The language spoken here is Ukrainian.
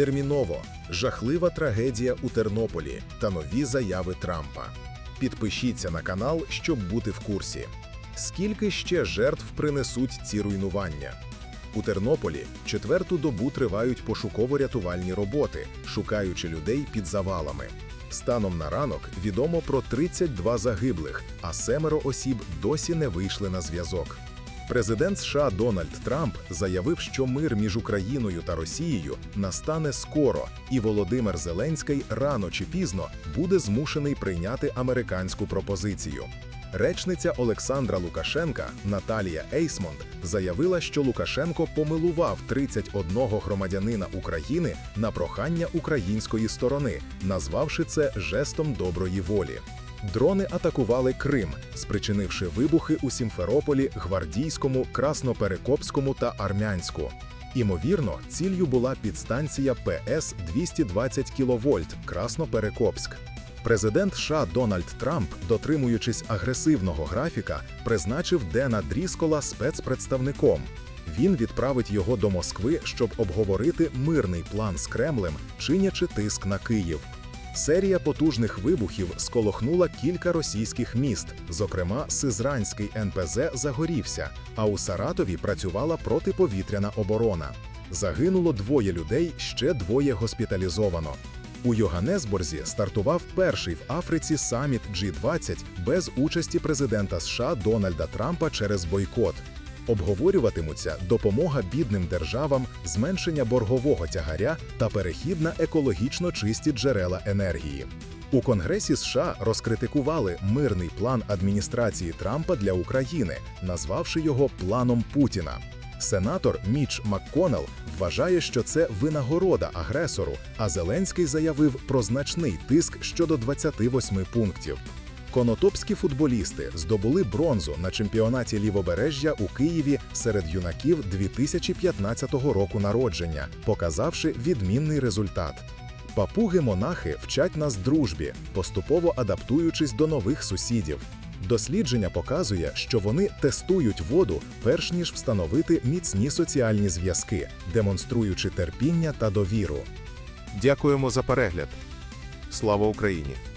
Терміново жахлива трагедія у Тернополі та нові заяви Трампа. Підпишіться на канал, щоб бути в курсі. Скільки ще жертв принесуть ці руйнування? У Тернополі четверту добу тривають пошуково-рятувальні роботи, шукаючи людей під завалами. Станом на ранок відомо про 32 загиблих, а семеро осіб досі не вийшли на зв'язок. Президент США Дональд Трамп заявив, що мир між Україною та Росією настане скоро, і Володимир Зеленський рано чи пізно буде змушений прийняти американську пропозицію. Речниця Олександра Лукашенка Наталія Ейсмонд заявила, що Лукашенко помилував 31 громадянина України на прохання української сторони, назвавши це жестом доброї волі. Дрони атакували Крим, спричинивши вибухи у Сімферополі, Гвардійському, Красноперекопському та Армянську. Імовірно, ціллю була підстанція ПС 220 кВт Красноперекопськ. Президент США Дональд Трамп, дотримуючись агресивного графіка, призначив Дена Дріскола спецпредставником. Він відправить його до Москви, щоб обговорити мирний план з Кремлем, чинячи тиск на Київ. Серія потужних вибухів сколохнула кілька російських міст, зокрема, Сизранський НПЗ загорівся, а у Саратові працювала протиповітряна оборона. Загинуло двоє людей, ще двоє госпіталізовано. У Йоганнесборзі стартував перший в Африці саміт G20 без участі президента США Дональда Трампа через бойкот. Обговорюватимуться допомога бідним державам, зменшення боргового тягаря та перехід на екологічно чисті джерела енергії. У Конгресі США розкритикували мирний план адміністрації Трампа для України, назвавши його планом Путіна. Сенатор Міч МакКоннелл вважає, що це винагорода агресору, а Зеленський заявив про значний тиск щодо 28 пунктів. Конотопські футболісти здобули бронзу на чемпіонаті лівобережжя у Києві серед юнаків 2015 року народження, показавши відмінний результат. Папуги-монахи вчать нас дружбі, поступово адаптуючись до нових сусідів. Дослідження показує, що вони тестують воду, перш ніж встановити міцні соціальні зв'язки, демонструючи терпіння та довіру. Дякуємо за перегляд. Слава Україні!